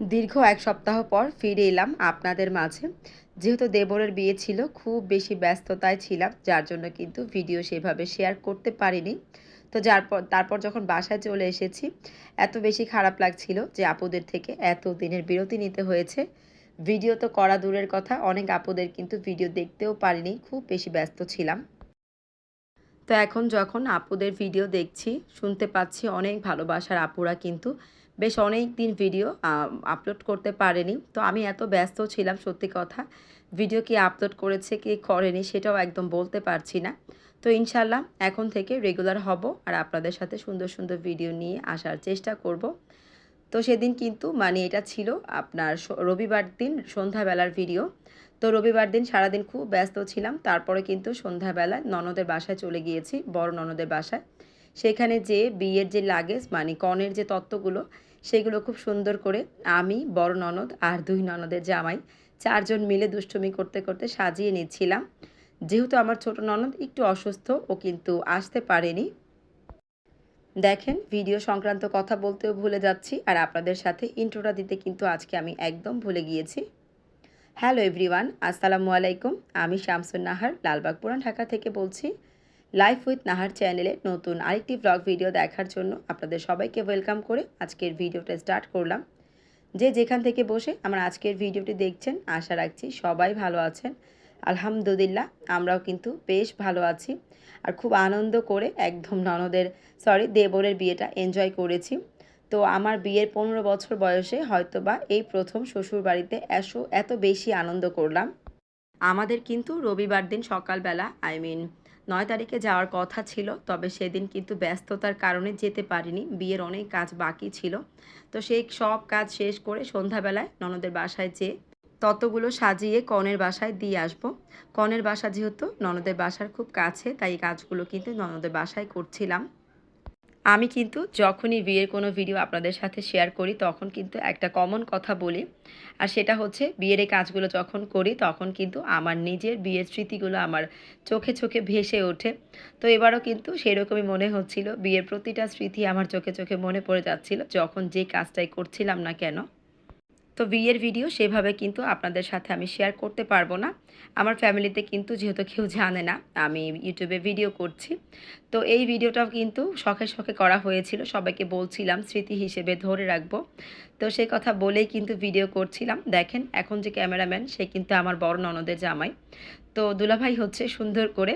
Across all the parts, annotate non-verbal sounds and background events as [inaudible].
দীর্ঘ এক সপ্তাহ পর ফিরে এলাম আপনাদের মাঝে। যেহেতু দেবরের বিয়ে ছিল, খুব বেশি ব্যস্ততায় ছিলাম, যার জন্য কিন্তু ভিডিও সেভাবে শেয়ার করতে পারিনি। তো যার পর, তারপর যখন বাসায় চলে এসেছি, এত বেশি খারাপ লাগছিল যে আপুদের থেকে এত দিনের বিরতি নিতে হয়েছে। ভিডিও তো করা দূরের কথা, অনেক আপুদের কিন্তু ভিডিও দেখতেও পারিনি, খুব বেশি ব্যস্ত ছিলাম। তো এখন যখন আপুদের ভিডিও দেখছি, শুনতে পাচ্ছি অনেক ভালোবাসার আপুরা কিন্তু বেশ অনেক দিন ভিডিও আপলোড করতে পারেনি। তো আমি এত ব্যস্ত ছিলাম, সত্যি কথা। ভিডিও কি আপলোড করেছে, কি করেনি, সেটাও একদম বলতে পারছি না। তো ইনশাল্লাহ এখন থেকে রেগুলার হব আর আপনাদের সাথে সুন্দর সুন্দর ভিডিও নিয়ে আসার চেষ্টা করব। তো সেদিন কিন্তু মানে এটা ছিল আপনার রবিবার দিন সন্ধ্যাবেলার ভিডিও তো রবিবার দিন সারাদিন খুব ব্যস্ত ছিলাম, তারপরে কিন্তু সন্ধ্যাবেলায় ননদের বাসায় চলে গিয়েছি, বড় ননদের বাসায়। সেখানে যে বিয়ের যে লাগেজ মানে কনের যে তত্ত্বগুলো সেগুলো খুব সুন্দর করে আমি, বড় ননদ আর দুই ননদের জামাই চারজন মিলে দুষ্টুমি করতে করতে সাজিয়ে নিচ্ছিলাম। যেহেতু আমার ছোট ননদ একটু অসুস্থ, ও কিন্তু আসতে পারেনি। দেখেন, ভিডিও সংক্রান্ত কথা বলতেও ভুলে যাচ্ছি আর আপনাদের সাথে ইন্ট্রোটা দিতে কিন্তু আজকে আমি একদম ভুলে গিয়েছি। হ্যালো এভরিওয়ান, আসসালামু আলাইকুম। আমি শামসুন নাহার লালবাগ পুরান ঢাকা থেকে বলছি। লাইফ উইথ নাহার চ্যানেলে নতুন আরেকটি ব্লগ ভিডিও দেখার জন্য আপনাদের সবাইকে ওয়েলকাম করে আজকের ভিডিওটা স্টার্ট করলাম। যে যেখান থেকে বসে আমার আজকের ভিডিওটি দেখছেন, আশা রাখছি সবাই ভালো আছেন। আলহামদুলিল্লাহ, আমরাও কিন্তু বেশ ভালো আছি। আর খুব আনন্দ করে একদম ননদের সরি দেবরের বিয়েটা এনজয় করেছি। তো আমার বিয়ের পনেরো বছর বয়সে হয়তোবা এই প্রথম শ্বশুর বাড়িতে এসো, এত বেশি আনন্দ করলাম। আমাদের কিন্তু রবিবার দিন সকালবেলা আই মিন নয় তারিখে যাওয়ার কথা ছিল, তবে সেদিন কিন্তু ব্যস্ততার কারণে যেতে পারিনি। বিয়ের অনেক কাজ বাকি ছিল। তো সেই সব কাজ শেষ করে সন্ধ্যাবেলায় ননদের বাসায় যেয়ে ততগুলো সাজিয়ে কনের বাসায় দিয়ে আসব। কনের বাসা যেহেতু ননদের বাসার খুব কাছে, তাই কাজগুলো কিন্তু ননদের বাসায় করছিলাম। আমি কিন্তু যখনই বিয়ের কোনো ভিডিও আপনাদের সাথে শেয়ার করি, তখন কিন্তু একটা কমন কথা বলি। আর সেটা হচ্ছে, বিয়ের এই কাজগুলো যখন করি, তখন কিন্তু আমার নিজের বিয়ের স্মৃতিগুলো আমার চোখে চোখে ভেসে ওঠে। তো এবারও কিন্তু সেরকমই মনে হচ্ছিল, বিয়ের প্রতিটা স্মৃতি আমার চোখে চোখে মনে পড়ে যাচ্ছিল, যখন যে কাজটাই করছিলাম না কেন। তো বিয়ের ভিডিও সেভাবে কিন্তু আপনাদের সাথে আমি শেয়ার করতে পারব না। আমার ফ্যামিলিতে কিন্তু যেহেতু কেউ জানে না, আমি ইউটিউবে ভিডিও করছি। তো এই ভিডিওটাও কিন্তু শখে শখে করা হয়েছিল, সবাইকে বলছিলাম স্মৃতি হিসেবে ধরে রাখব। তো সেই কথা বলেই কিন্তু ভিডিও করছিলাম। দেখেন, এখন যে ক্যামেরাম্যান সে কিন্তু আমার বড় ননদের জামাই। তো দুলাভাই হচ্ছে সুন্দর করে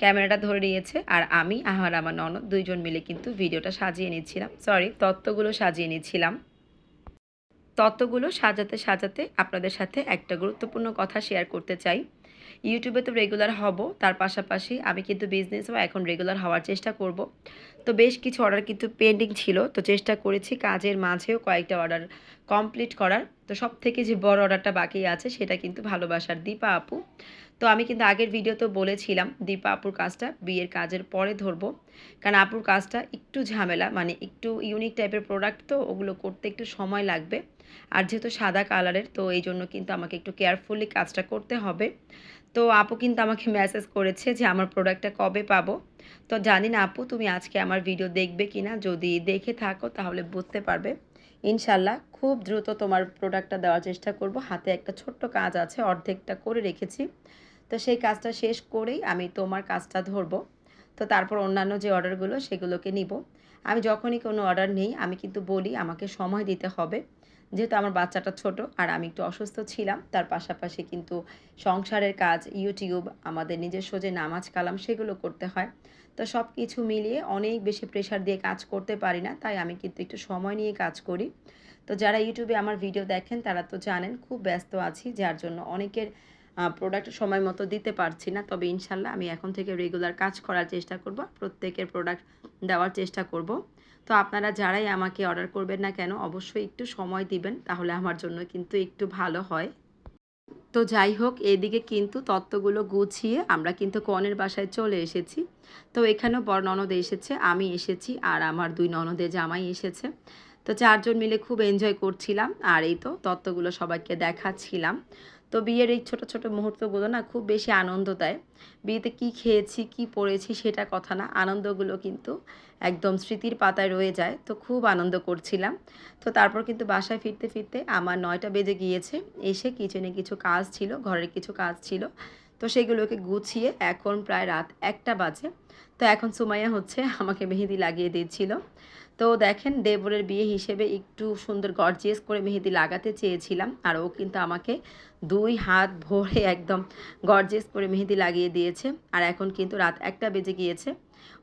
ক্যামেরাটা ধরে নিয়েছে আর আমি আর আমার ননদ দুইজন মিলে কিন্তু ভিডিওটা সাজিয়ে নিচ্ছিলাম। সরি তত্ত্বগুলো সাজিয়ে নিচ্ছিলাম। তত্ত্বগুলো সাজাতে সাজাতে আপনাদের সাথে একটা গুরুত্বপূর্ণ কথা শেয়ার করতে চাই। ইউটিউবে তো রেগুলার হব, তার পাশাপাশি আমি কিন্তু বিজনেসও এখন রেগুলার হওয়ার চেষ্টা করব। তো বেশ কিছু অর্ডার কিন্তু পেন্ডিং ছিল, তো চেষ্টা করেছি কাজের মাঝেও কয়েকটা অর্ডার কমপ্লিট করার। তো সব থেকে যে বড় অর্ডারটা বাকি আছে, সেটা কিন্তু ভালোবাসার দীপা আপু। তো আমি কিন্তু আগের ভিডিওতেও বলেছিলাম, দীপা আপুর কাজটা বিয়ের কাজের পরে ধরবো। কারণ আপুর কাজটা একটু ঝামেলা মানে একটু ইউনিক টাইপের প্রোডাক্ট তো, ওগুলো করতে একটু সময় লাগবে। আর যেহেতু সাদা কালারের তো এই জন্য কিন্তু আমাকে একটু কেয়ারফুলি কাজটা করতে হবে। তো আপু কিন্তু আমাকে মেসেজ করেছে যে আমার প্রোডাক্টটা কবে পাবো। তো জানি না আপু, তুমি আজকে আমার ভিডিও দেখবে কি না যদি দেখে থাকো তাহলে বুঝতে পারবে। ইনশাল্লাহ খুব দ্রুত তোমার প্রোডাক্টটা দেওয়ার চেষ্টা করব। হাতে একটা ছোট্ট কাজ আছে, অর্ধেকটা করে রেখেছি। তো সেই কাজটা শেষ করেই আমি তোমার কাজটা ধরবো। তো তারপর অন্যান্য যে অর্ডারগুলো, সেগুলোকে নিব। আমি যখনই কোনো অর্ডার নেই, আমি কিন্তু বলি, আমাকে সময় দিতে হবে। যেহেতু আমার বাচ্চাটা ছোট আর আমি একটু অসুস্থ ছিলাম, তার পাশাপাশি কিন্তু সংসারের কাজ ইউটিউব আমাদের নিজস্ব যে নামাজ কালাম, সেগুলো করতে হয়। তো সব কিছু মিলিয়ে অনেক বেশি প্রেশার দিয়ে কাজ করতে পারি না, তাই আমি কিন্তু একটু সময় নিয়ে কাজ করি। তো যারা ইউটিউবে আমার ভিডিও দেখেন, তারা তো জানেন, খুব ব্যস্ত আছি, যার জন্য অনেকের প্রোডাক্ট সময় মতো দিতে পারছি না। তবে ইনশাল্লাহ আমি এখন থেকে রেগুলার কাজ করার চেষ্টা করব, প্রত্যেকের প্রোডাক্ট দেওয়ার চেষ্টা করব। তো আপনারা যারাই আমাকে অর্ডার করবেন না কেন, অবশ্যই একটু সময় দিবেন, তাহলে আমার জন্য কিন্তু একটু ভালো হয়। তো যাই হোক, এদিকে কিন্তু তত্ত্বগুলো গুছিয়ে আমরা কিন্তু কনের বাসায় চলে এসেছি। তো এখানেও বড় ননদ এসেছে, আমি এসেছি আর আমার দুই ননদের জামাই এসেছে। তো চারজন মিলে খুব এনজয় করছিলাম আর এই তো তত্ত্বগুলো সবাইকে দেখাচ্ছিলাম। তো বিয়ের এই ছোট ছোট মুহূর্তগুলো না খুব বেশি আনন্দ দেয়। বিয়েতে কি খেয়েছি, কি পড়েছি সেটা কথা না, আনন্দগুলো কিন্তু একদম স্মৃতির পাতায় রয়ে যায়। তো খুব আনন্দ করছিলাম। তো তারপর কিন্তু বাসায় ফিরতে ফিরতে আমার নয়টা বেজে গিয়েছে। এসে কিচেনে কিছু কাজ ছিল, ঘরের কিছু কাজ ছিল। তো সেগুলোকে গুছিয়ে এখন প্রায় রাত একটা বাজে। তো এখন সুমাইয়া হচ্ছে আমাকে মেহেদি লাগিয়ে দিচ্ছিল। তো দেখেন দেবরের বিয়ে হিসেবে একটু সুন্দর গর্জিয়াস করে মেহেদি লাগাতে চেয়েছিলাম। আর ও কিন্তু আমাকে দুই হাত ভরে একদম গর্জিয়াস করে মেহেদি লাগিয়ে দিয়েছে। আর এখন কিন্তু রাত একটা বেজে গিয়েছে।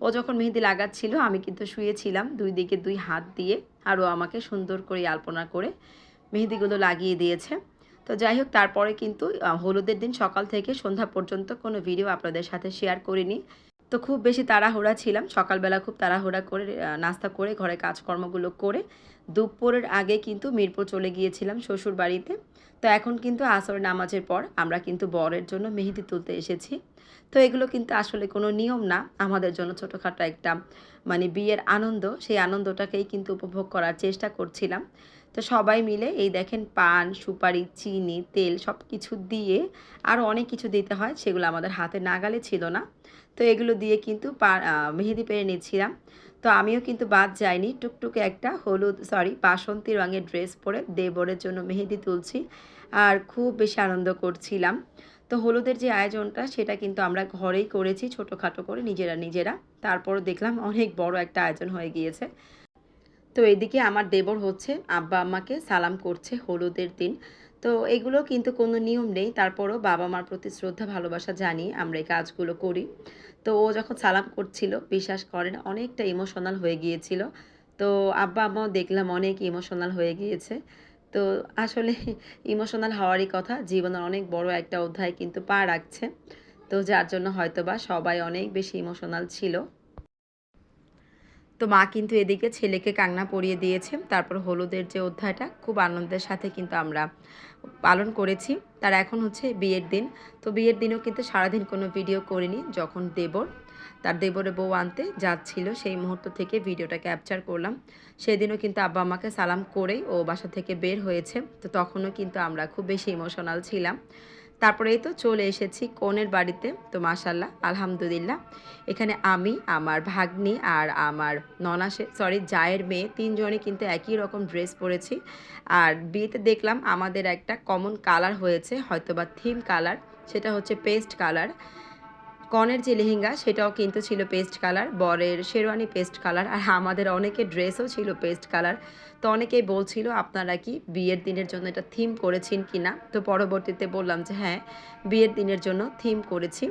ও যখন মেহেদি লাগাচ্ছিল, আমি কিন্তু শুয়েছিলাম দুই দিকে দুই হাত দিয়ে। আর ও আমাকে সুন্দর করে আলপনা করে মেহেদিগুলো লাগিয়ে দিয়েছে। তো যাই হোক, তারপরে কিন্তু হলুদের দিন সকাল থেকে সন্ধ্যা পর্যন্ত কোনো ভিডিও আপনাদের সাথে শেয়ার করিনি। তো খুব বেশি তাড়াহুড়া ছিলাম। সকালবেলা খুব তাড়াহুড়া করে নাস্তা করে, ঘরে কাজকর্মগুলো করে দুপুরের আগে কিন্তু মিরপুর চলে গিয়েছিলাম শ্বশুর বাড়িতে তো এখন কিন্তু আসর নামাজের পর আমরা কিন্তু বরের জন্য মেহেদি তুলতে এসেছি। তো এগুলো কিন্তু আসলে কোনো নিয়ম না। আমাদের জন্য ছোটোখাটো একটা মানে বিয়ের আনন্দ। সেই আনন্দটাকেই কিন্তু উপভোগ করার চেষ্টা করছিলাম। তো সবাই মিলে এই দেখেন পান, সুপারি, চিনি, তেল সব কিছু দিয়ে আরও অনেক কিছু দিতে হয়। সেগুলো আমাদের হাতে নাগালে ছিল না। তো এগুলো দিয়ে কিন্তু মেহেদি পেরে নিচ্ছিলাম। তো আমিও কিন্তু বাদ যাইনি। টুকটুকে একটা হলুদ সরি বাসন্তী রঙের ড্রেস পরে দেবরের জন্য মেহেদি তুলছি। আর খুব বেশি আনন্দ করছিলাম। তো হলুদের যে আয়োজনটা, সেটা কিন্তু আমরা ঘরেই করেছি, ছোটোখাটো করে নিজেরা নিজেরা। তারপর দেখলাম অনেক বড় একটা আয়োজন হয়ে গিয়েছে। তো এদিকে আমার দেবর হচ্ছে, আব্বা আম্মাকে সালাম করছে হলুদের দিন। তো এগুলো কিন্তু কোনো নিয়ম নেই, তারপরও বাবা মার প্রতি শ্রদ্ধা, ভালোবাসা জানিয়ে আমরা এই কাজগুলো করি। তো ও যখন সালাম করছিল, বিশ্বাস করেন, অনেকটা ইমোশনাল হয়ে গিয়েছিল। তো আব্বা আম্মাও দেখলাম অনেক ইমোশনাল হয়ে গিয়েছে। তো আসলে [laughs] ইমোশনাল হওয়ারই কথা, জীবনের অনেক বড় একটা অধ্যায় কিন্তু পা রাখছে। তো যার জন্য হয়তোবা সবাই অনেক বেশি ইমোশনাল ছিল। তো মা কিন্তু এদিকে ছেলেকে কান্না পরিয়ে দিয়েছে। তারপর হলুদের যে অধ্যায়টা, খুব আনন্দের সাথে কিন্তু আমরা পালন করেছি। তার এখন হচ্ছে বিয়ের দিন। তো বিয়ের দিনও কিন্তু সারাদিন কোনো ভিডিও করিনি, যখন দেবর। তার দেবরে বউ আনতে যাচ্ছিল। সেই মুহূর্ত থেকে ভিডিওটা ক্যাপচার করলাম। সেদিনও কিন্তু আব্বা আমাকে সালাম করেই ও বাসা থেকে বের হয়েছে। তো তখনও কিন্তু আমরা খুব বেশি ইমোশনাল ছিলাম। তারপরেই তো চলে এসেছি কনের বাড়িতে। তো মাশাল্লাহ আলহামদুলিল্লাহ। এখানে আমি, আমার ভাগ্নি আর আমার ননাসে সরি জায়ের মেয়ে তিনজনে কিন্তু একই রকম ড্রেস পরেছি। আর বিয়েতে দেখলাম আমাদের একটা কমন কালার হয়েছে, হয়তোবা থিম কালার সেটা হচ্ছে পেস্ট কালার কনের যে লেহেঙ্গা, সেটাও কিন্তু ছিল পেস্ট কালার বরের শেরওয়ানি পেস্ট কালার আর আমাদের অনেকের ড্রেসও ছিল পেস্ট কালার তো অনেকেই বলছিল, আপনারা কি বিয়ের দিনের জন্য এটা থিম করেছেন কি না তো পরবর্তীতে বললাম যে হ্যাঁ বিয়ের দিনের জন্য থিম করেছি।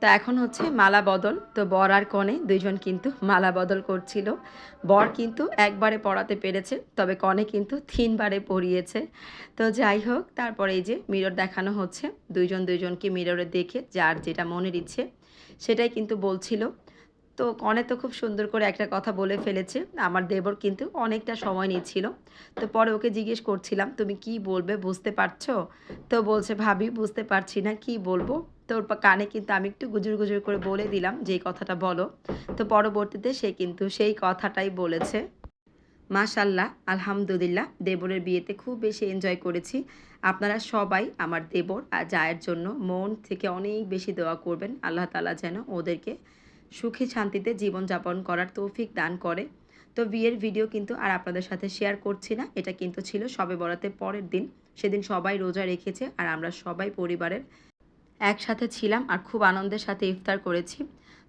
তো এখন হচ্ছে মালা বদল। তো বর আর কনে দুইজন কিন্তু মালা বদল করছিল। বর কিন্তু একবারে পড়াতে পেরেছে, তবে কনে কিন্তু তিনবারে পড়িয়েছে। তো যাই হোক, তারপরে এই যে মিরর দেখানো হচ্ছে, দুইজন দুইজনকে মিররে দেখে যার যেটা মনের ইচ্ছে সেটাই কিন্তু বলছিল। তো কনে তো খুব সুন্দর করে একটা কথা বলে ফেলেছে, আমার দেবর কিন্তু অনেকটা সময় নিচ্ছিল। তো পরে ওকে জিজ্ঞেস করছিলাম, তুমি কি বলবে, বুঝতে পারছ? তো বলছে, ভাবি, বুঝতে পারছি না, কি বলব? তো ওর কানে কিন্তু আমি একটু গুজুর গুজুর করে বলে দিলাম যে কথাটা বলো। তো পরবর্তীতে সে কিন্তু সেই কথাটাই বলেছে। মাশাল্লাহ আলহামদুলিল্লাহ, দেবরের বিয়েতে খুব বেশি এনজয় করেছি। আপনারা সবাই আমার দেবর আর জায়ের জন্য মন থেকে অনেক বেশি দোয়া করবেন। আল্লাহ তালা যেন ওদেরকে সুখী শান্তিতে জীবনযাপন করার তৌফিক দান করে। তো বিয়ের ভিডিও কিন্তু আর আপনাদের সাথে শেয়ার করছি না। এটা কিন্তু ছিল সবে বরাতে পরের দিন। সেদিন সবাই রোজা রেখেছে আর আমরা সবাই পরিবারের একসাথে ছিলাম আর খুব আনন্দের সাথে ইফতার করেছি।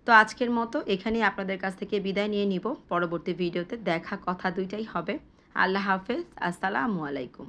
তো আজকের মতো এখানেই আপনাদের কাছ থেকে বিদায় নিয়ে নিব। পরবর্তী ভিডিওতে দেখা কথা দুইটাই হবে। আল্লাহ হাফেজ। আসসালামু আলাইকুম।